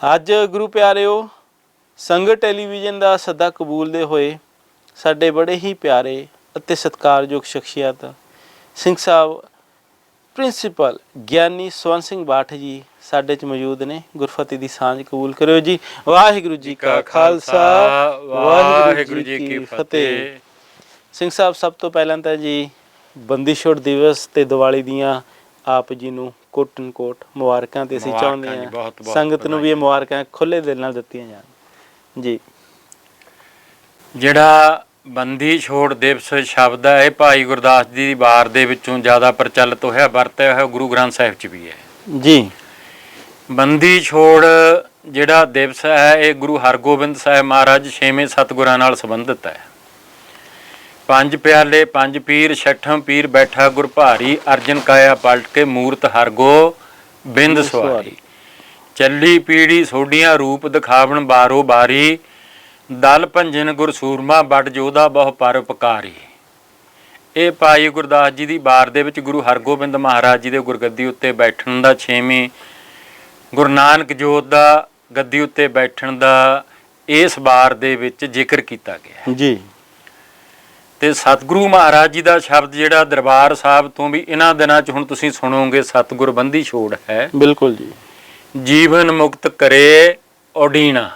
ਅੱਜ ਗੁਰੂ ਪਿਆਰਿਓ, ਸੰਗਤ ਟੈਲੀਵਿਜ਼ਨ ਦਾ ਸੱਦਾ ਕਬੂਲਦੇ ਹੋਏ ਸਾਡੇ ਬੜੇ ਹੀ ਪਿਆਰੇ ਅਤੇ ਸਤਿਕਾਰਯੋਗ ਸ਼ਖਸੀਅਤ ਸਿੰਘ ਸਾਹਿਬ, ਪ੍ਰਿੰਸੀਪਲ ਗਿਆਨੀ ਸਵਨ ਸਿੰਘ ਬਾਠ ਜੀ ਸਾਡੇ ਚ ਮੌਜੂਦ ਨੇ। ਗੁਰਫਤਿਹ ਦੀ ਸਾਂਝ ਕਬੂਲ ਕਰਿਓ ਜੀ। ਵਾਹਿਗੁਰੂ ਜੀ ਕਾ ਖਾਲਸਾ, ਵਾਹਿਗੁਰੂ ਜੀ ਕੀ ਫਤਿਹ। ਸਿੰਘ ਸਾਹਿਬ, ਸਭ ਤੋਂ ਪਹਿਲਾਂ ਤਾਂ ਜੀ, ਬੰਦੀ ਛੋੜ ਦਿਵਸ ਤੇ ਦੀਵਾਲੀ ਦੀਆਂ ਆਪ ਜੀ ਨੂੰ ਕੋਟਨ ਕੋਟ ਮੁਬਾਰਕਾਂ ਤੇ ਅਸੀਂ ਮੁਬਾਰਕਾਂ ਚਾਹੁੰਦੇ ਜੀ, ਹਾਂ ਬਹੁਤ- ਬਹੁਤ ਸੰਗਤ ਨੂੰ ਵੀ ਇਹ ਮੁਬਾਰਕਾਂ ਖੁੱਲੇ ਦਿਲ ਨਾਲ ਦਿੱਤੀਆਂ ਜਾਣ। ਜੀ। ਜਿਹੜਾ ਬੰਦੀ ਛੋੜ ਦਿਵਸ ਸ਼ਬਦ ਹੈ ਇਹ ਭਾਈ ਗੁਰਦਾਸ ਜੀ ਦੀ ਵਾਰ ਦੇ ਵਿੱਚੋਂ ਜ਼ਿਆਦਾ ਪ੍ਰਚਲਿਤ ਹੋਇਆ ਵਰਤਿਆ ਹੋਇਆ ਗੁਰੂ ਗ੍ਰੰਥ ਸਾਹਿਬ 'ਚ ਵੀ ਹੈ। ਜੀ। ਬੰਦੀ ਛੋੜ ਜਿਹੜਾ ਦਿਵਸ ਹੈ ਇਹ ਗੁਰੂ ਹਰਗੋਬਿੰਦ ਸਾਹਿਬ ਮਹਾਰਾਜ ਛੇਵੇਂ ਸਤਿਗੁਰਾਂ ਨਾਲ ਸੰਬੰਧਿਤ ਹੈ। ਪੰਜ ਪਿਆਲੇ ਪੰਜ ਪੀਰ ਛਠਮ ਪੀਰ ਬੈਠਾ ਗੁਰ ਭਾਰੀ ਅਰਜਨ ਕਾਇਆ ਪਲਟ ਕੇ ਮੂਰਤ ਹਰਗੋ ਬਿੰਦ ਸਵਾਰੀ। ਚੱਲੀ ਪੀੜੀ ਸੋਡੀਆਂ ਰੂਪ ਦਿਖਾਵਣ ਬਾਰੋ ਬਾਰੀ ਦਲ ਭੰਜਨ ਗੁਰ ਸੂਰਮਾ ਬੜ ਜੋਧਾ ਬਹੁ ਪਰਉਪਕਾਰੀ ਇਹ ਭਾਈ ਗੁਰਦਾਸ ਜੀ ਦੀ ਬਾਰ ਦੇ ਵਿੱਚ ਗੁਰੂ ਹਰਗੋਬਿੰਦ ਮਹਾਰਾਜ ਜੀ ਦੇ ਗੁਰਗੱਦੀ ਉੱਤੇ ਬੈਠਣ ਦਾ 6ਵੀਂ ਗੁਰੂ ਨਾਨਕ ਜੋਤ ਦਾ ਗੱਦੀ ਉੱਤੇ ਬੈਠਣ ਦਾ ਇਸ ਬਾਰ ਦੇ ਵਿੱਚ ਜ਼ਿਕਰ ਕੀਤਾ ਗਿਆ। ਜੀ। ਤੇ ਸਤਿਗੁਰੂ ਮਹਾਰਾਜ ਜੀ ਦਾ ਸ਼ਬਦ ਜਿਹੜਾ ਦਰਬਾਰ ਸਾਹਿਬ ਤੋਂ ਵੀ ਇਹਨਾਂ ਦਿਨਾਂ 'ਚ ਹੁਣ ਤੁਸੀਂ ਸੁਣੋਗੇ ਸਤਿਗੁਰ ਬੰਦੀ ਛੋੜ ਹੈ। ਬਿਲਕੁਲ ਜੀ। ਜੀਵਨ ਮੁਕਤ ਕਰੇ ਓਡੀਣਾ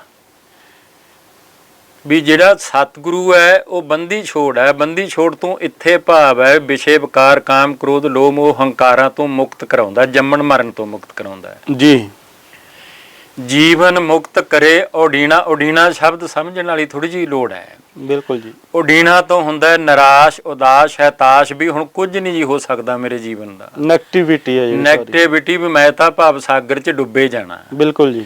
ਵੀ ਜਿਹੜਾ ਸਤਿਗੁਰੂ ਹੈ ਉਹ ਬੰਦੀ ਛੋੜ ਹੈ। ਬੰਦੀ ਛੋੜ ਤੋਂ ਇੱਥੇ ਭਾਵ ਹੈ ਵਿਸ਼ੇ ਵਿਕਾਰ ਕਾਮ ਕ੍ਰੋਧ ਲੋਭ ਮੋਹ ਹੰਕਾਰਾਂ ਤੋਂ ਮੁਕਤ ਕਰਾਉਂਦਾ ਜੰਮਣ ਮਰਨ ਤੋਂ ਮੁਕਤ ਕਰਾਉਂਦਾ ਹੈ। ਜੀ। ਜੀਵਨ ਮੁਕਤ ਕਰੇ ਓਡੀਣਾ ਓਡੀਣਾ ਸ਼ਬਦ ਸਮਝਣ ਵਾਲੀ ਥੋੜੀ ਜਿਹੀ ਲੋੜ ਹੈ। ਬਿਲਕੁਲ ਜੀ। ਉਡੀਣਾ ਤੋਂ ਹੁੰਦਾ ਹੈ ਨਿਰਾਸ਼ ਉਦਾਸ ਹਤਾਸ਼ ਵੀ ਹੁਣ ਕੁਝ ਨਹੀਂ ਜੀ ਹੋ ਸਕਦਾ ਮੇਰੇ ਜੀਵਨ ਦਾ। ਨੈਗੇਟਿਵਿਟੀ ਹੈ ਜੀ। ਨੈਗੇਟਿਵਿਟੀ ਵੀ ਮੈਂ ਤਾਂ ਭਾਵ ਸਾਗਰ 'ਚ ਡੁੱਬੇ ਜਾਣਾ। ਬਿਲਕੁਲ ਜੀ।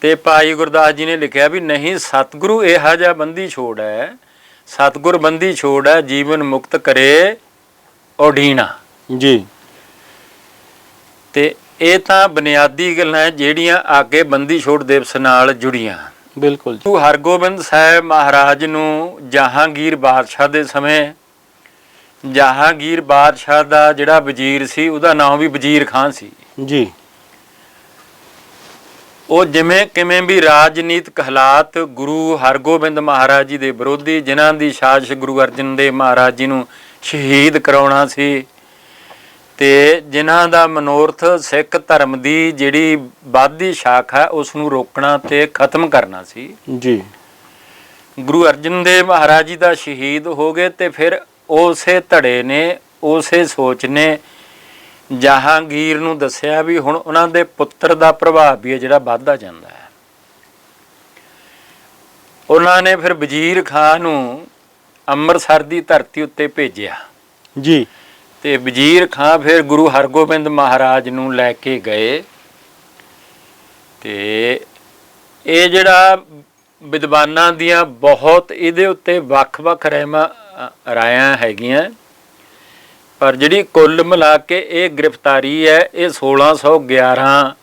ਤੇ ਭਾਈ ਗੁਰਦਾਸ ਜੀ ਨੇ ਲਿਖਿਆ ਵੀ ਨਹੀਂ ਸਤਿਗੁਰੂ ਇਹੋ ਜਿਹਾ ਬੰਦੀ ਛੋੜ ਹੈ ਸਤਿਗੁਰ ਬੰਦੀ ਛੋੜ ਹੈ ਜੀਵਨ ਮੁਕਤ ਕਰੇ ਉਡੀਣਾ ਜੀ। ਤੇ ਇਹ ਤਾਂ ਬੁਨਿਆਦੀ ਗੱਲਾਂ ਹੈ ਜਿਹੜੀਆਂ ਅੱਗੇ ਬੰਦੀ ਛੋੜ ਦਿਵਸ ਨਾਲ ਜੁੜੀਆਂ ਬਿਲਕੁਲ ਜੀ। ਗੁਰੂ ਹਰਗੋਬਿੰਦ ਸਾਹਿਬ ਮਹਾਰਾਜ ਨੂੰ ਜਹਾਂਗੀਰ ਬਾਦਸ਼ਾਹ ਦੇ ਸਮੇਂ ਜਹਾਂਗੀਰ ਬਾਦਸ਼ਾਹ ਦਾ ਜਿਹੜਾ ਵਜ਼ੀਰ ਸੀ ਉਹਦਾ ਨਾਮ ਵੀ ਵਜ਼ੀਰ ਖਾਨ ਸੀ। ਜੀ। ਉਹ ਜਿਵੇਂ ਕਿਵੇਂ ਵੀ ਰਾਜਨੀਤਿਕ ਹਾਲਾਤ ਗੁਰੂ ਹਰਗੋਬਿੰਦ ਮਹਾਰਾਜ ਜੀ ਦੇ ਵਿਰੋਧੀ ਜਿਨ੍ਹਾਂ ਦੀ ਸਾਜ਼ਿਸ਼ ਗੁਰੂ ਅਰਜਨ ਦੇਵ ਮਹਾਰਾਜ ਜੀ ਨੂੰ ਸ਼ਹੀਦ ਕਰਾਉਣਾ ਸੀ ਤੇ ਜਿਨ੍ਹਾਂ ਦਾ ਮਨੋਰਥ ਸਿੱਖ ਧਰਮ ਦੀ ਜਿਹੜੀ ਵਾਧੀ ਸ਼ਾਖਾ ਉਸ ਨੂੰ ਰੋਕਣਾ ਤੇ ਖਤਮ ਕਰਨਾ ਸੀ। ਜੀ। ਗੁਰੂ ਅਰਜਨ ਦੇਵ ਮਹਾਰਾਜ ਜੀ ਦਾ ਸ਼ਹੀਦ ਹੋ ਗਏ ਤੇ ਫਿਰ ਉਸੇ ਧੜੇ ਨੇ ਉਸੇ ਸੋਚ ਨੇ ਜਹਾਂਗੀਰ ਨੂੰ ਦੱਸਿਆ ਵੀ ਹੁਣ ਉਹਨਾਂ ਦੇ ਪੁੱਤਰ ਦਾ ਪ੍ਰਭਾਵ ਵੀ ਹੈ ਜਿਹੜਾ ਵੱਧਦਾ ਜਾਂਦਾ ਹੈ। ਉਹਨਾਂ ਨੇ ਫਿਰ ਵਜ਼ੀਰ ਖਾਨ ਨੂੰ ਅੰਮ੍ਰਿਤਸਰ ਦੀ ਧਰਤੀ ਉੱਤੇ ਭੇਜਿਆ। ਜੀ। ਤੇ ਵਜ਼ੀਰ ਖਾਨ ਫਿਰ ਗੁਰੂ ਹਰਗੋਬਿੰਦ ਮਹਾਰਾਜ ਨੂੰ ਲੈ ਕੇ ਗਏ। ਤੇ ਇਹ ਜਿਹੜਾ ਵਿਦਵਾਨਾਂ ਦੀਆਂ ਬਹੁਤ ਇਹਦੇ ਉੱਤੇ ਵੱਖ-ਵੱਖ ਰਹਿਮਾ ਰਾਇਆਂ ਹੈਗੀਆਂ। ਪਰ ਜਿਹੜੀ ਕੁੱਲ ਮਿਲਾ ਕੇ ਇਹ ਗ੍ਰਿਫਤਾਰੀ ਹੈ ਇਹ 1611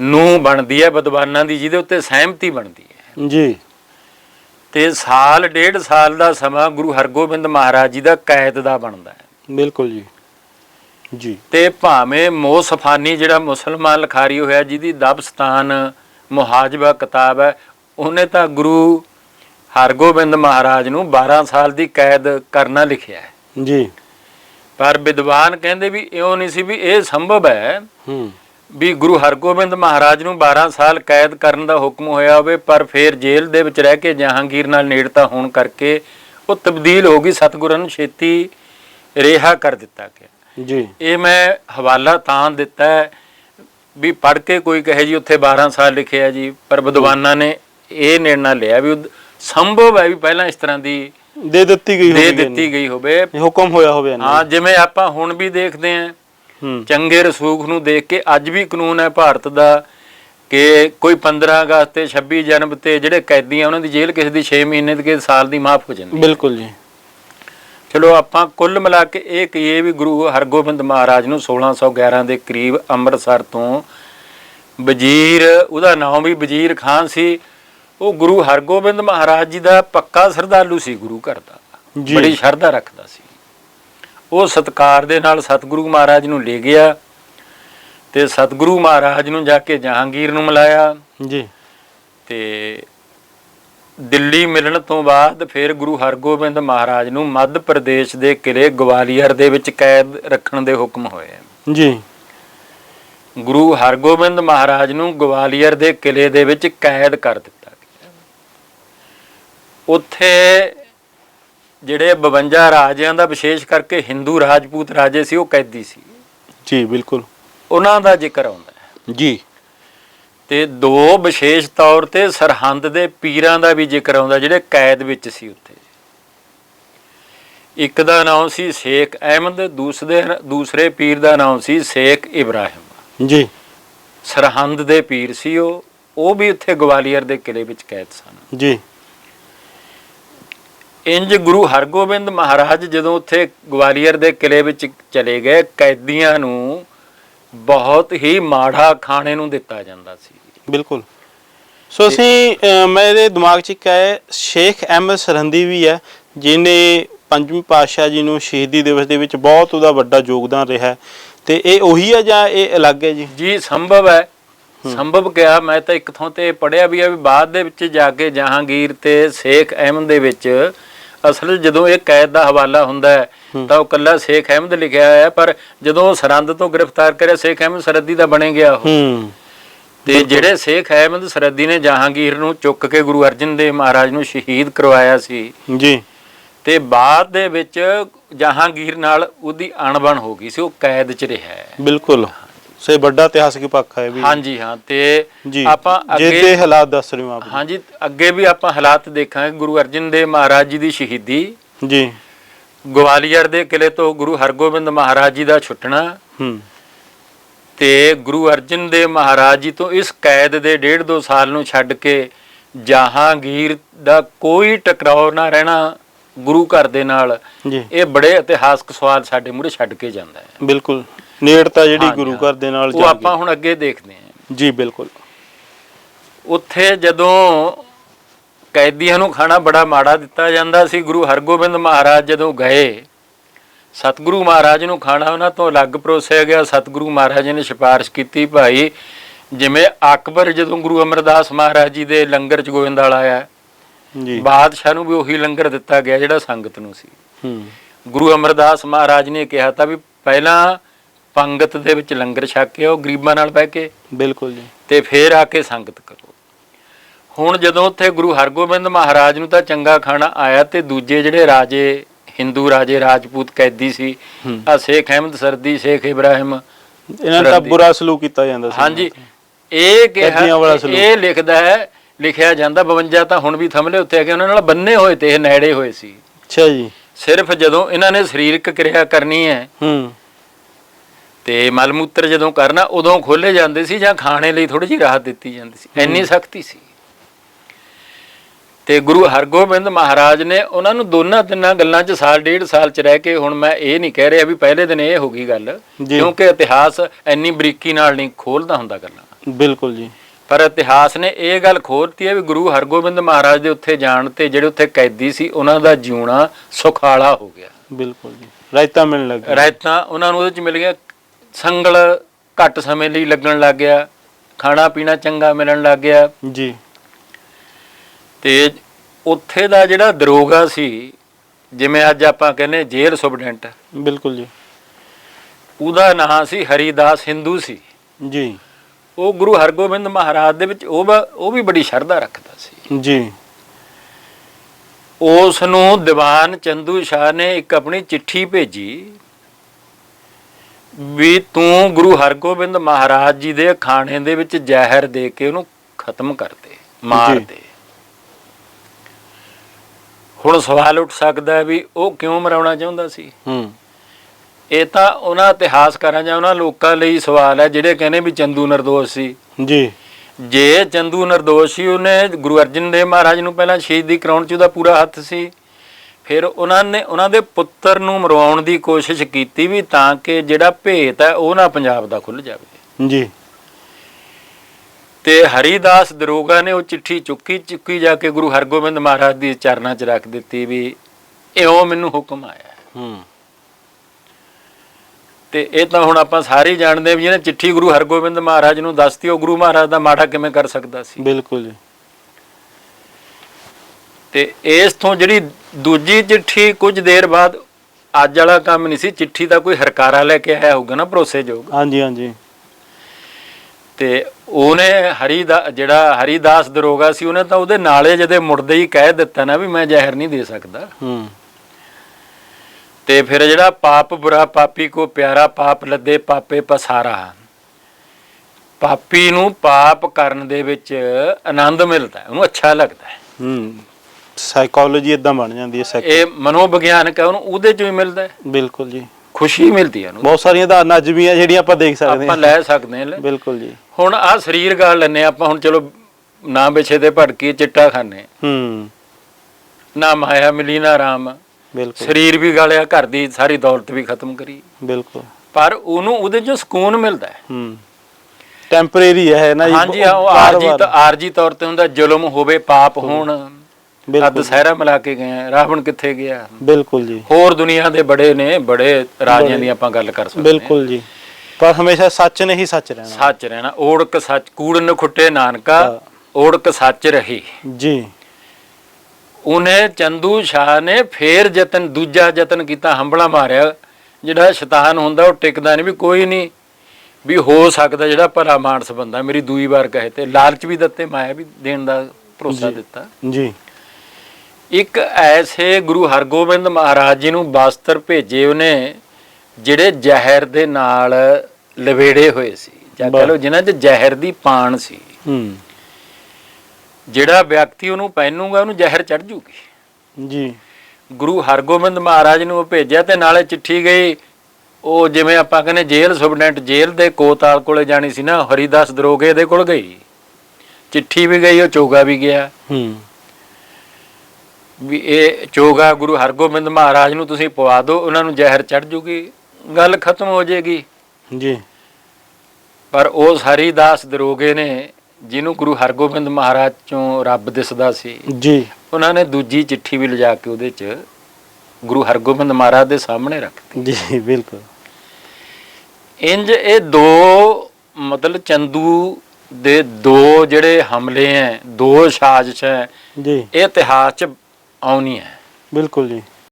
ਨੂੰ ਬਣਦੀ ਹੈ ਵਿਦਵਾਨਾਂ ਦੀ ਜਿਹਦੇ ਉੱਤੇ ਸਹਿਮਤੀ ਬਣਦੀ ਹੈ। ਜੀ। ਤੇ ਸਾਲ ਡੇਢ ਸਾਲ ਦਾ ਸਮਾਂ ਗੁਰੂ ਹਰਗੋਬਿੰਦ ਮਹਾਰਾਜ ਜੀ ਦਾ ਕੈਦ ਦਾ ਬਣਦਾ ਹੈ। ਬਿਲਕੁਲ ਜੀ। ਜੀ। ਤੇ ਭਾਵੇਂ ਮੋਸਫਾਨੀ ਜਿਹੜਾ ਮੁਸਲਮਾਨ ਲਖਾਰੀ ਹੋਇਆ ਜਿਹਦੀ ਦਬਸਤਾਨ ਮੁਹਾਜਬਾ ਕਿਤਾਬ ਹੈ ਉਹਨੇ ਤਾਂ ਗੁਰੂ ਹਰਗੋਬਿੰਦ ਮਹਾਰਾਜ ਨੂੰ 12 ਸਾਲ ਦੀ ਕੈਦ ਕਰਨਾ ਲਿਖਿਆ ਹੈ। ਜੀ। ਪਰ ਵਿਦਵਾਨ ਕਹਿੰਦੇ ਵੀ ਇਉਂ ਨਹੀਂ ਸੀ ਵੀ ਇਹ ਸੰਭਵ ਹੈ ਹੂੰ। ਵੀ ਗੁਰੂ ਹਰਗੋਬਿੰਦ ਮਹਾਰਾਜ ਨੂੰ 12 ਸਾਲ ਕੈਦ ਕਰਨ ਦਾ ਹੁਕਮ ਹੋਇਆ ਹੋਵੇ ਪਰ ਫਿਰ ਜੇਲ੍ਹ ਦੇ ਵਿੱਚ ਰਹਿ ਕੇ ਜਹਾਂਗੀਰ ਨਾਲ ਨੇੜਤਾ ਹੋਣ ਕਰਕੇ ਉਹ ਤਬਦੀਲ ਹੋ ਗਈ ਸਤਿਗੁਰਾਂ ਨੂੰ ਛੇਤੀ ਰਿਹਾ ਕਰ ਦਿੱਤਾ ਗਿਆ। ਜੀ। ਇਹ ਮੈਂ ਹਵਾਲਾ ਤਾਂ ਦਿੱਤਾ ਹੈ ਵੀ ਪੜ੍ਹ ਕੇ ਕੋਈ ਕਹੇ ਜੀ ਉੱਥੇ 12 ਸਾਲ ਲਿਖਿਆ ਜੀ ਪਰ ਵਿਦਵਾਨਾਂ ਨੇ ਇਹ ਨਿਰਣਾ ਲਿਆ ਵੀ ਸੰਭਵ ਹੈ ਵੀ ਪਹਿਲਾਂ ਇਸ ਤਰ੍ਹਾਂ ਦੀ ਦੇ ਦਿੱਤੀ ਗਈ ਦੇ ਹੋਵੇਗੀ ਦਿੱਤੀ ਗਈ ਹੋਵੇ। ਹੁਕਮ ਹੋਇਆ ਹੋਵੇ ਹਾਂ ਜਿਵੇਂ ਆਪਾਂ ਹੁਣ ਵੀ ਦੇਖਦੇ ਆਂ ਚੰਗੇ ਰਸੂਖ ਨੂੰ ਦੇਖ ਕੇ ਅੱਜ ਵੀ ਕਾਨੂੰਨ ਹੈ ਭਾਰਤ ਦਾ ਕਿ ਕੋਈ 15 ਅਗਸਤ ਤੇ 26 ਜਨਵਰੀ ਤੇ ਜਿਹੜੇ ਕੈਦੀ ਆ ਉਹਨਾਂ ਦੀ ਜੇਲ੍ਹ ਕਿਸੇ ਦੀ 6 ਮਹੀਨੇ ਤੇ ਕਿਸੇ ਸਾਲ ਦੀ ਮਾਫ ਹੋ ਜਾਂਦੀ ਬਿਲਕੁਲ ਜੀ। ਚਲੋ ਆਪਾਂ ਕੁੱਲ ਮਿਲਾ ਕੇ ਇਹ ਕਹੀਏ ਵੀ ਗੁਰੂ ਹਰਗੋਬਿੰਦ ਮਹਾਰਾਜ ਨੂੰ 1611 ਦੇ ਕਰੀਬ ਅੰਮ੍ਰਿਤਸਰ ਤੋਂ ਵਜ਼ੀਰ ਉਹਦਾ ਨਾਮ ਵੀ ਵਜ਼ੀਰ ਖਾਨ ਸੀ ਉਹ ਗੁਰੂ ਹਰਗੋਬਿੰਦ ਮਹਾਰਾਜ ਜੀ ਦਾ ਪੱਕਾ ਸਰਦਾਲੂ ਸੀ ਗੁਰੂ ਘਰ ਦਾ। ਬੜੀ ਸ਼ਰਧਾ ਰੱਖਦਾ ਸੀ। ਉਹ ਸਤਕਾਰ ਦੇ ਨਾਲ ਸਤਿਗੁਰੂ ਮਹਾਰਾਜ ਨੂੰ ਲੈ ਗਿਆ ਤੇ ਸਤਿਗੁਰੂ ਮਹਾਰਾਜ ਨੂੰ ਜਾ ਕੇ ਜਹਾਂਗੀਰ ਨੂੰ ਮਿਲਾਇਆ। ਜੀ। ਤੇ ਦਿੱਲੀ ਮਿਲਣ ਤੋਂ ਬਾਅਦ ਫਿਰ ਗੁਰੂ ਹਰਗੋਬਿੰਦ ਮਹਾਰਾਜ ਨੂੰ ਮੱਧ ਪ੍ਰਦੇਸ਼ ਦੇ ਕਿਲੇ ਗਵਾਲੀਅਰ ਦੇ ਵਿੱਚ ਕੈਦ ਰੱਖਣ ਦੇ ਹੁਕਮ ਹੋਏ ਜੀ। ਗੁਰੂ ਹਰਗੋਬਿੰਦ ਮਹਾਰਾਜ ਨੂੰ ਗਵਾਲੀਅਰ ਦੇ ਕਿਲੇ ਦੇ ਵਿੱਚ ਕੈਦ ਕਰ ਦਿੱਤਾ ਗਿਆ। ਉੱਥੇ ਜਿਹੜੇ 52 ਰਾਜਿਆਂ ਦਾ ਵਿਸ਼ੇਸ਼ ਕਰਕੇ ਹਿੰਦੂ ਰਾਜਪੂਤ ਰਾਜੇ ਸੀ ਉਹ ਕੈਦੀ ਸੀ। ਜੀ ਬਿਲਕੁਲ। ਉਹਨਾਂ ਦਾ ਜ਼ਿਕਰ ਆਉਂਦਾ ਹੈ। ਜੀ। ਤੇ ਦੋ ਵਿਸ਼ੇਸ਼ ਤੌਰ ਤੇ ਸਰਹੰਦ ਦੇ ਪੀਰਾਂ ਦਾ ਵੀ ਜ਼ਿਕਰ ਆਉਂਦਾ ਜਿਹੜੇ ਕੈਦ ਵਿੱਚ ਸੀ ਉੱਥੇ। ਇੱਕ ਦਾ ਨਾਮ ਸੀ ਸ਼ੇਖ ਅਹਿਮਦ ਦੂਸਰੇ ਦੂਸਰੇ ਪੀਰ ਦਾ ਨਾਮ ਸੀ ਸ਼ੇਖ ਇਬਰਾਹਿਮ। ਜੀ। ਸਰਹੰਦ ਦੇ ਪੀਰ ਸੀ ਉਹ ਉਹ ਵੀ ਉੱਥੇ ਗਵਾਲੀਅਰ ਦੇ ਕਿਲੇ ਵਿੱਚ ਕੈਦ ਸਨ। ਜੀ। ਇੰਜ ਗੁਰੂ ਹਰਗੋਬਿੰਦ ਮਹਾਰਾਜ ਜਦੋਂ ਉੱਥੇ ਗਵਾਲੀਅਰ ਦੇ ਕਿਲੇ ਵਿੱਚ ਚਲੇ ਗਏ ਕੈਦੀਆਂ ਨੂੰ ਬਹੁਤ ਹੀ ਮਾੜਾ ਖਾਣੇ ਨੂੰ ਦਿੱਤਾ ਜਾਂਦਾ ਸੀ। ਬਿਲਕੁਲ। ਸੋ ਅਸੀਂ ਮੇਰੇ ਦਿਮਾਗ 'ਚ ਇੱਕ ਹੈ ਸ਼ੇਖ ਅਹਿਮਦ ਸਰਹੰਦੀ ਵੀ ਹੈ ਜਿਨੇ ਪੰਜਵੀਂ ਪਾਤਸ਼ਾਹ ਜੀ ਨੂੰ ਸ਼ਹੀਦੀ ਦਿਵਸ ਦੇ ਵਿੱਚ ਬਹੁਤ ਉਹਦਾ ਵੱਡਾ ਯੋਗਦਾਨ ਰਿਹਾ। ਹੈ। ਤੇ ਇਹ ਉਹੀ ਹੈ ਜਾਂ ਇਹ ਅਲੱਗ ਹੈ ਜੀ? ਜੀ ਸੰਭਵ ਹੈ। ਸੰਭਵ ਕਿਹਾ ਮੈਂ ਤਾਂ ਇੱਕ ਥਾਂ ਤੇ ਪੜਿਆ ਵੀ ਹੈ ਵੀ ਬਾਅਦ ਦੇ ਵਿੱਚ ਜਾ ਕੇ ਜਹਾਂਗੀਰ ਤੇ ਸ਼ੇਖ ਅਹਿਮਦ ਦੇ ਵਿੱਚ ਅਸਲ 'ਚ ਜਦੋਂ ਇਹ ਕੈਦ ਦਾ ਹਵਾਲਾ ਹੁੰਦਾ ਹੈ ਤਾਂ ਉਹ ਕੱਲਾ ਸ਼ੇਖ ਅਹਿਮਦ ਲਿਖਿਆ ਹੋਇਆ ਹੈ, ਪਰ ਜਦੋਂ ਉਹ ਸਰਹੰਦ ਤੋਂ ਗ੍ਰਿਫਤਾਰ ਕਰਿਆ ਸ਼ੇਖ ਅਹਿਮਦ ਸਰਹੱਦੀ ਦਾ ਬਣੇ ਗਿਆ ਉਹ। ਹੂੰ। ਤੇ ਜਿਹੜੇ ਸ਼ੇਖ ਅਹਿਮਦ ਸਰਹੱਦੀ ਨੇ ਜਹਾਂਗੀਰ ਨੂੰ ਚੁੱਕ ਕੇ ਗੁਰੂ ਅਰਜਨ ਦੇਵ ਮਹਾਰਾਜ ਨੂੰ ਸ਼ਹੀਦ ਕਰਵਾਇਆ ਸੀ ਜੀ। ਤੇ ਬਾਅਦ ਦੇ ਵਿੱਚ ਜਹਾਂਗੀਰ ਨਾਲ ਉਹਦੀ ਅਣਬਣ ਹੋ ਗਈ ਸੀ ਉਹ ਕੈਦ 'ਚ ਰਿਹਾ ਹੈ। ਬਿਲਕੁਲ। ਸੇ ਵੱਡਾ ਇਤਿਹਾਸਕ ਪੱਖ ਹੈ ਵੀ। ਹਾਂਜੀ ਹਾਂ ਤੇ ਜੀ। ਆਪਾਂ ਜੇ ਅੱਗੇ ਦੇ ਹਾਲਾਤ ਦੱਸ ਰਹੇ ਹੋ ਆਪ। ਹਾਂਜੀ ਅੱਗੇ ਵੀ ਆਪਾਂ ਹਾਲਾਤ ਦੇਖਾਂਗੇ ਗੁਰੂ ਅਰਜਨ ਦੇਵ ਮਹਾਰਾਜ ਜੀ ਦੀ ਸ਼ਹੀਦੀ ਜੀ। ਗਵਾਲੀਅਰ ਦੇ ਕਿਲੇ ਤੋਂ ਗੁਰੂ ਹਰਗੋਬਿੰਦ ਮਹਾਰਾਜ ਜੀ ਦਾ ਛੁੱਟਣਾ ਹੂੰ। ਤੇ ਗੁਰੂ ਅਰਜਨ ਦੇਵ ਮਹਾਰਾਜ ਜੀ ਤੋਂ ਇਸ ਕੈਦ ਦੇ ਡੇਢ ਦੋ ਸਾਲ ਨੂੰ ਛੱਡ ਕੇ ਜਹਾਂਗੀਰ ਦਾ ਕੋਈ ਟਕਰਾਅ ਨਾ ਰਹਿਣਾ ਗੁਰੂ ਘਰ ਦੇ ਨਾਲ ਇਹ ਬੜੇ ਇਤਿਹਾਸਕ ਸਵਾਲ ਸਾਡੇ ਮੂਹਰੇ ਛੱਡ ਕੇ ਜਾਂਦਾ ਹੈ। ਬਿਲਕੁਲ। ਨੇੜਤਾ ਜਿਹੜੀ ਗੁਰੂ। ਘਰ ਦੇ ਨਾਲ ਉਹ। ਆਪਾਂ ਹੁਣ ਅੱਗੇ ਦੇਖਦੇ ਹਾਂ। ਜੀ ਬਿਲਕੁਲ। ਉੱਥੇ ਜਦੋਂ ਕੈਦੀਆਂ ਨੂੰ ਖਾਣਾ ਬੜਾ ਮਾੜਾ ਦਿੱਤਾ ਜਾਂਦਾ ਸੀ ਗੁਰੂ ਹਰਗੋਬਿੰਦ ਮਹਾਰਾਜ ਜਦੋਂ ਗਏ ਸਤਿਗੁਰੂ ਮਹਾਰਾਜ ਨੂੰ ਖਾਣਾ ਉਹਨਾਂ ਤੋਂ ਅਲੱਗ ਪਰੋਸਿਆ ਗਿਆ ਸਤਿਗੁਰੂ ਮਹਾਰਾਜ ਨੇ ਸਿਫਾਰਿਸ਼ ਕੀਤੀ ਭਾਈ ਜਿਵੇਂ ਅਕਬਰ ਜਦੋਂ ਗੁਰੂ ਅਮਰਦਾਸ ਮਹਾਰਾਜ ਜੀ ਦੇ ਲੰਗਰ ਚ ਗੋਇੰਦਾਲ ਆਇਆ ਜੀ। ਬਾਦਸ਼ਾਹ ਨੂੰ ਵੀ ਉਹੀ ਲੰਗਰ ਦਿੱਤਾ ਗਿਆ ਜਿਹੜਾ ਸੰਗਤ ਨੂੰ ਸੀ। ਹੂੰ। ਗੁਰੂ ਅਮਰਦਾਸ ਮਹਾਰਾਜ ਨੇ ਕਿਹਾ ਤਾਂ ਵੀ ਪਹਿਲਾਂ ਪੰਗਤ ਦੇ ਵਿੱਚ ਲੰਗਰ ਛਕ ਕੇ ਆਓ ਗਰੀਬਾਂ ਨਾਲ ਬਹਿ ਕੇ। ਬਿਲਕੁਲ ਜੀ। ਤੇ ਫੇਰ ਆ ਕੇ ਸੰਗਤ ਕਰੋ। ਹੁਣ ਜਦੋਂ ਉੱਥੇ ਗੁਰੂ ਹਰਗੋਬਿੰਦ ਮਹਾਰਾਜ ਨੂੰ ਤਾਂ ਚੰਗਾ ਖਾਣਾ ਆਇਆ ਤੇ ਦੂਜੇ ਜਿਹੜੇ ਰਾਜੇ ਹਿੰਦੂ ਰਾਜੇ ਰਾਜਪੂਤ ਕੈਦੀ ਸੀ। ਆ ਸ਼ੇਖ ਅਹਿਮਦ ਸਰਦੀ ਸ਼ੇਖ ਇਬਰਾਹਿਮ ਇਹਨਾਂ ਦਾ। ਬੁਰਾ ਸਲੂਕ ਕੀਤਾ ਜਾਂਦਾ ਸੀ। ਹਾਂਜੀ ਇਹ ਕਿਹਾ। ਇਹ ਲਿਖਦਾ ਹੈ ਲਿਖਿਆ ਜਾਂਦਾ 52 ਤਾਂ ਹੁਣ ਵੀ ਥੰਮਲੇ ਉੱਤੇ ਆ ਕੇ ਉਹਨਾਂ ਨਾਲ ਬੰਨੇ ਹੋਏ ਤੇ ਇਹ ਨੇੜੇ ਹੋਏ ਸੀ। ਅੱਛਾ ਜੀ। ਸਿਰਫ ਜਦੋਂ ਇਹਨਾਂ ਨੇ ਸਰੀਰਕ ਕਿਰਿਆ ਕਰਨੀ ਹੈ ਹੂੰ। ਤੇ ਮਲ ਮੂਤਰ ਜਦੋਂ ਕਰਨਾ ਉਦੋਂ ਖੋਲੇ ਜਾਂਦੇ ਸੀ ਜਾਂ ਖਾਣੇ ਲਈ ਥੋੜੀ ਜਿਹੀ ਰਾਹਤ ਦਿੱਤੀ ਜਾਂਦੀ ਸੀ। ਇੰਨੀ ਸਖਤੀ ਸੀ। ਤੇ ਗੁਰੂ ਹਰਗੋਬਿੰਦ ਮਹਾਰਾਜ ਨੇ ਉਹਨਾਂ ਨੂੰ ਦੋਨਾਂ ਤਿੰਨਾਂ ਗੱਲਾਂ 'ਚ ਸਾਲ ਡੇਢ ਸਾਲ 'ਚ ਰਹਿ ਕੇ ਹੁਣ ਮੈਂ ਇਹ ਨਹੀਂ ਕਹਿ ਰਿਹਾ ਵੀ ਪਹਿਲੇ ਦਿਨ ਇਹ ਹੋ ਗਈ ਗੱਲ। ਕਿਉਂਕਿ ਇਤਿਹਾਸ ਇੰਨੀ ਬਰੀਕੀ ਨਾਲ ਨਹੀਂ ਖੋਲਦਾ ਹੁੰਦਾ ਗੱਲਾਂ। ਬਿਲਕੁਲ ਜੀ। ਪਰ ਇਤਿਹਾਸ ਨੇ ਇਹ ਗੱਲ ਖੋਲਤੀ ਹੈ ਵੀ ਗੁਰੂ ਹਰਗੋਬਿੰਦ ਮਹਾਰਾਜ ਦੇ ਉੱਥੇ ਜਾਣ ਤੇ ਜਿਹੜੇ ਉੱਥੇ ਕੈਦੀ ਸੀ ਉਹਨਾਂ ਦਾ ਜਿਉਣਾ ਸੁਖਾਲਾ ਹੋ ਗਿਆ। ਬਿਲਕੁਲ ਜੀ। ਰਾਇਤਾ ਮਿਲਣ ਲੱਗ ਗਿਆ ਰਾਇਤਾ ਉਹਨਾਂ ਨੂੰ ਉਹਦੇ ਚ ਮਿਲ ਗਿਆ ਸੰਗਲ ਘੱਟ ਸਮੇਂ ਲਈ ਲੱਗਣ ਲੱਗ ਗਿਆ। ਖਾਣਾ ਪੀਣਾ ਚੰਗਾ ਮਿਲਣ ਲੱਗ ਗਿਆ। ਜੀ। ਤੇ ਉੱਥੇ ਦਾ ਜਿਹੜਾ ਦਰੋਗਾ ਸੀ ਜਿਵੇਂ ਅੱਜ ਆਪਾਂ ਕਹਿੰਦੇ ਜੇਲ੍ਹ ਸੁਪਰਡੈਂਟ ਬਿਲਕੁਲ ਜੀ। ਉਹਦਾ ਨਾਂ ਸੀ ਹਰੀਦਾਸ ਹਿੰਦੂ ਸੀ। ਜੀ। ਉਹ ਗੁਰੂ ਹਰਗੋਬਿੰਦ ਮਹਾਰਾਜ ਦੇ ਵਿੱਚ ਉਹ ਉਹ ਵੀ ਬੜੀ ਸ਼ਰਧਾ ਰੱਖਦਾ ਸੀ। ਜੀ। ਉਸ ਨੂੰ ਦੀਵਾਨ ਚੰਦੂ ਸ਼ਾਹ ਨੇ ਇੱਕ ਆਪਣੀ ਚਿੱਠੀ ਭੇਜੀ ਵੀ ਤੂੰ ਗੁਰੂ ਹਰਗੋਬਿੰਦ ਮਹਾਰਾਜ ਜੀ ਦੇ ਖਾਣੇ ਦੇ ਵਿੱਚ ਜ਼ਹਿਰ ਦੇ ਕੇ ਉਹਨੂੰ ਖਤਮ ਕਰ ਦੇ ਮਾਰ। ਦੇ। ਹੁਣ ਸਵਾਲ ਉੱਠ ਸਕਦਾ ਹੈ ਵੀ ਉਹ ਕਿਉਂ ਮਰਾਉਣਾ ਚਾਹੁੰਦਾ ਸੀ? ਹੂੰ। ਇਹ ਤਾਂ ਉਹਨਾਂ ਇਤਿਹਾਸਕਾਰਾਂ ਜਾਂ ਉਹਨਾਂ ਲੋਕਾਂ ਲਈ ਸਵਾਲ ਹੈ ਜਿਹੜੇ ਕਹਿੰਦੇ ਵੀ ਚੰਦੂ ਨਿਰਦੋਸ਼ ਸੀ। ਜੀ। ਜੇ ਚੰਦੂ ਨਿਰਦੋਸ਼ ਸੀ ਉਹਨੇ ਗੁਰੂ ਅਰਜਨ ਦੇਵ ਮਹਾਰਾਜ ਨੂੰ ਪਹਿਲਾਂ ਸ਼ਹੀਦੀ ਕਰਾਉਣ 'ਚ ਉਹਦਾ ਪੂਰਾ ਹੱਥ ਸੀ। ਫਿਰ ਉਹਨਾਂ ਨੇ ਉਹਨਾਂ ਦੇ ਪੁੱਤਰ ਨੂੰ ਮਰਵਾਉਣ ਦੀ ਕੋਸ਼ਿਸ਼ ਕੀਤੀ ਵੀ ਤਾਂ ਕਿ ਜਿਹੜਾ ਭੇਤ ਹੈ ਉਹ ਨਾ ਪੰਜਾਬ ਦਾ ਖੁੱਲ ਜਾਵੇ। ਜੀ। ਤੇ ਹਰੀਦਾਸ ਦਰੋਗਾ ਨੇ ਉਹ ਚਿੱਠੀ ਚੁੱਕੀ ਚੁੱਕੀ ਜਾ ਕੇ ਗੁਰੂ ਹਰਗੋਬਿੰਦ ਮਹਾਰਾਜ ਦੀ ਚਰਨਾਂ 'ਚ ਰੱਖ ਦਿੱਤੀ ਵੀ ਇਉਂ ਮੈਨੂੰ ਹੁਕਮ ਆਇਆ ਹੈ। ਤੇ ਇਹ ਤਾਂ ਹੁਣ ਆਪਾਂ ਸਾਰੇ ਜਾਣਦੇ ਵੀ ਜਿਹਨੇ ਚਿੱਠੀ ਗੁਰੂ ਹਰਗੋਬਿੰਦ ਮਹਾਰਾਜ ਨੂੰ ਦੱਸਤੀ ਉਹ ਗੁਰੂ ਮਹਾਰਾਜ ਦਾ ਮਾੜਾ ਕਿਵੇਂ ਕਰ ਸਕਦਾ ਸੀ? ਬਿਲਕੁਲ ਜੀ। ਤੇ ਇਸ ਤੋਂ ਜਿਹੜੀ ਦੂਜੀ ਚਿੱਠੀ ਕੁਝ ਦੇਰ ਬਾਅਦ ਅੱਜ ਵਾਲਾ ਕੰਮ ਨਹੀਂ ਸੀ ਚਿੱਠੀ ਦਾ ਕੋਈ ਹਰਕਾਰਾ ਲੈ ਕੇ ਆਇਆ ਹੋਊਗਾ ਨਾ ਭਰੋਸੇਯੋਗ? ਹਾਂਜੀ ਹਾਂਜੀ। ਤੇ ਉਹਨੇ ਹਰੀ ਦਾ ਜਿਹੜਾ ਹਰੀਦਾਸ ਦਰੋਗਾ ਸੀ ਉਹਨੇ ਤਾਂ ਉਹਦੇ ਨਾਲੇ ਜਦੇ ਮੁੜਦੇ ਹੀ ਕਹਿ ਦਿੱਤਾ ਨਾ ਵੀ ਮੈਂ ਜ਼ਹਿਰ ਨਹੀਂ ਦੇ ਸਕਦਾ। ਹੂੰ। ਤੇ ਫਿਰ ਜਿਹੜਾ ਪਾਪ ਬੁਰਾ ਪਾਪੀ ਕੋ ਪਿਆਰਾ ਪਾਪ ਲੱਦੇ ਪਾਪੇ ਪਸਾਰਾ। ਪਾਪੀ ਨੂੰ ਪਾਪ ਕਰਨ ਦੇ ਵਿੱਚ ਆਨੰਦ ਮਿਲਦਾ ਉਹਨੂੰ ਅੱਛਾ ਲੱਗਦਾ ਹੈ। ਸਾਈਕੋਲੋਜੀ ਇਦਾਂ ਬਣ ਜਾਂਦੀ ਹੈ ਸਾਈਕ ਇਹ ਮਨੋਵਿਗਿਆਨਕ ਹੈ ਉਹਨੂੰ ਉਹਦੇ ਚੋਂ ਹੀ ਮਿਲਦਾ ਹੈ। ਬਿਲਕੁਲ ਜੀ। ਖੁਸ਼ੀ ਮਿਲਦੀ ਹੈ ਉਹਨੂੰ। ਬਹੁਤ ਸਾਰੀਆਂ ਉਦਾਹਰਨਾਂ ਅੱਜ ਵੀ ਆ ਜਿਹੜੀਆਂ ਆਪਾਂ ਦੇਖ ਸਕਦੇ ਆਪਾਂ ਹਾਂ। ਲੈ ਸਕਦੇ ਹਾਂ। ਬਿਲਕੁਲ ਜੀ। ਹੁਣ ਆ ਸਰੀਰ ਗਾਲ ਲੈਨੇ ਆਪਾਂ ਹੁਣ ਚਲੋ ਨਾ ਵਿਛੇ ਤੇ ਭਟਕੀ ਚਿੱਟਾ ਖਾਨੇ ਹੂੰ। ਨਾ ਮਾਇਆ ਮਿਲੀ ਨਾ ਆਰਾਮ। ਬਿਲਕੁਲ। ਸਰੀਰ ਵੀ ਗਾਲਿਆ ਘਰ ਦੀ ਸਾਰੀ ਦੌਲਤ ਵੀ ਖਤਮ ਕਰੀ। ਬਿਲਕੁਲ। ਪਰ ਉਹਨੂੰ ਉਹਦੇ ਚੋਂ ਸਕੂਨ ਮਿਲਦਾ ਹੈ। ਹੂੰ। ਟੈਂਪਰੇਰੀ ਹੈ ਨਾ ਜੀ ਹਾਂਜੀ ਉਹ ਆਰਜੀ ਤੌਰ ਤੇ ਹੁੰਦਾ ਜ਼ੁਲਮ ਹੋਵੇ ਪਾਪ ਹੋਣ। ਅੱਧ ਬਿਲਕੁਲ ਸਹਿਰਾ ਮਿਲਾ ਕੇ ਗਏ ਆ, ਰਾਵਣ ਕਿੱਥੇ ਗਿਆ? ਬਿਲਕੁਲ ਜੀ। ਹੋਰ ਦੁਨੀਆ ਦੇ ਬੜੇ ਨੇ ਬੜੇ ਰਾਜਿਆਂ ਦੀ ਆਪਾਂ ਗੱਲ ਕਰ ਸਕਦੇ ਬਿਲਕੁਲ ਜੀ। ਪਰ ਹਮੇਸ਼ਾ ਸੱਚ ਨੇ ਹੀ ਸੱਚ ਰਹਿਣਾ। ਸੱਚ ਰਹਿਣਾ। ਓੜਕ ਸੱਚ ਕੂੜ ਨ ਖੁੱਟੇ ਨਾਨਕਾ। ਓੜਕ ਸੱਚ ਰਹੀ। ਜੀ। ਉਹਨੇ ਚੰਦੂ ਸ਼ਾਹ ਨੇ ਫੇਰ ਯਤਨ ਦੂਜਾ ਯਤਨ ਕੀਤਾ ਹੰਬਲਾ ਮਾਰਿਆ। ਜਿਹੜਾ ਸ਼ੈਤਾਨ ਹੁੰਦਾ ਉਹ ਟਿਕਦਾ ਨਹੀਂ ਵੀ ਕੋਈ ਨਹੀਂ। ਵੀ ਹੋ ਸਕਦਾ ਜਿਹੜਾ ਭਲਾ ਮਾਨਸ ਬੰਦਾ। ਮੇਰੀ ਦੂਈ ਵਾਰ ਕਹੇ ਤੇ ਲਾਲਚ ਵੀ ਦਿੱਤੇ ਮਾਇਆ ਵੀ ਦੇਣ ਦਾ ਭਰੋਸਾ ਦਿੱਤਾ। ਜੀ। ਇੱਕ ਐਸੇ ਗੁਰੂ ਹਰਗੋਬਿੰਦ ਮਹਾਰਾਜ ਜੀ ਨੂੰ ਬਸਤਰ ਭੇਜੇ ਉਹਨੇ ਜਿਹੜੇ ਜ਼ਹਿਰ ਦੇ ਨਾਲ ਲਵੇੜੇ ਹੋਏ ਸੀ। ਜਾਂ ਕਹ ਲਓ ਜਿਨ੍ਹਾਂ 'ਚ ਜ਼ਹਿਰ ਦੀ ਪਾਣ ਸੀ। ਹੂੰ। ਜਿਹੜਾ ਵਿਅਕਤੀ ਉਹਨੂੰ ਪਹਿਨੂਗਾ ਉਹਨੂੰ ਜ਼ਹਿਰ ਚੜ ਜੂਗੀ। ਜੀ। ਗੁਰੂ ਹਰਗੋਬਿੰਦ ਮਹਾਰਾਜ ਨੂੰ ਉਹ ਭੇਜਿਆ ਤੇ ਨਾਲੇ ਚਿੱਠੀ ਗਈ ਉਹ ਜਿਵੇਂ ਆਪਾਂ ਕਹਿੰਦੇ ਜੇਲ੍ਹ ਸੁਪਰਡੈਂਟ ਜੇਲ੍ਹ ਦੇ ਕੋਤਾਲ ਕੋਲੇ ਜਾਣੀ ਸੀ ਨਾ ਹਰੀਦਾਸ ਦਰੋਗੇ ਦੇ ਕੋਲ ਗਈ। ਚਿੱਠੀ ਵੀ ਗਈ ਉਹ ਚੋਗਾ ਵੀ ਗਿਆ। ਹੂੰ। ਵੀ ਇਹ ਚੋਗਾ ਗੁਰੂ ਹਰਗੋਬਿੰਦ ਮਹਾਰਾਜ ਨੂੰ ਤੁਸੀਂ ਪਵਾ ਦਿਓ ਉਹਨਾਂ ਨੂੰ ਜ਼ਹਿਰ ਚੜ ਜੂਗੀ ਗੱਲ ਖਤਮ ਹੋ ਜਾਏਗੀ ਜੀ। ਪਰ ਉਹ ਹਰੀਦਾਸ ਦਰੋਗੇ ਨੇ ਜਿਹਨੂੰ ਗੁਰੂ ਹਰਗੋਬਿੰਦ ਮਹਾਰਾਜ ਚੋਂ ਰੱਬ ਦਿਸਦਾ ਸੀ ਜੀ। ਉਹਨਾਂ ਨੇ ਦੂਜੀ ਚਿੱਠੀ ਵੀ ਲਿਜਾ ਕੇ ਉਹਦੇ 'ਚ ਗੁਰੂ ਹਰਗੋਬਿੰਦ ਮਹਾਰਾਜ ਦੇ ਸਾਹਮਣੇ ਰੱਖ ਜੀ ਬਿਲਕੁਲ। ਇੰਜ ਇਹ ਦੋ ਮਤਲਬ ਚੰਦੂ ਦੇ ਦੋ ਜਿਹੜੇ ਹਮਲੇ ਹੈ ਦੋ ਸਾਜ਼ਿਸ਼ ਹੈ ਜੀ। ਇਹ ਇਤਿਹਾਸ 'ਚ ਆਉਣੀ ਹੈ। ਬਿਲਕੁਲ ਜੀ।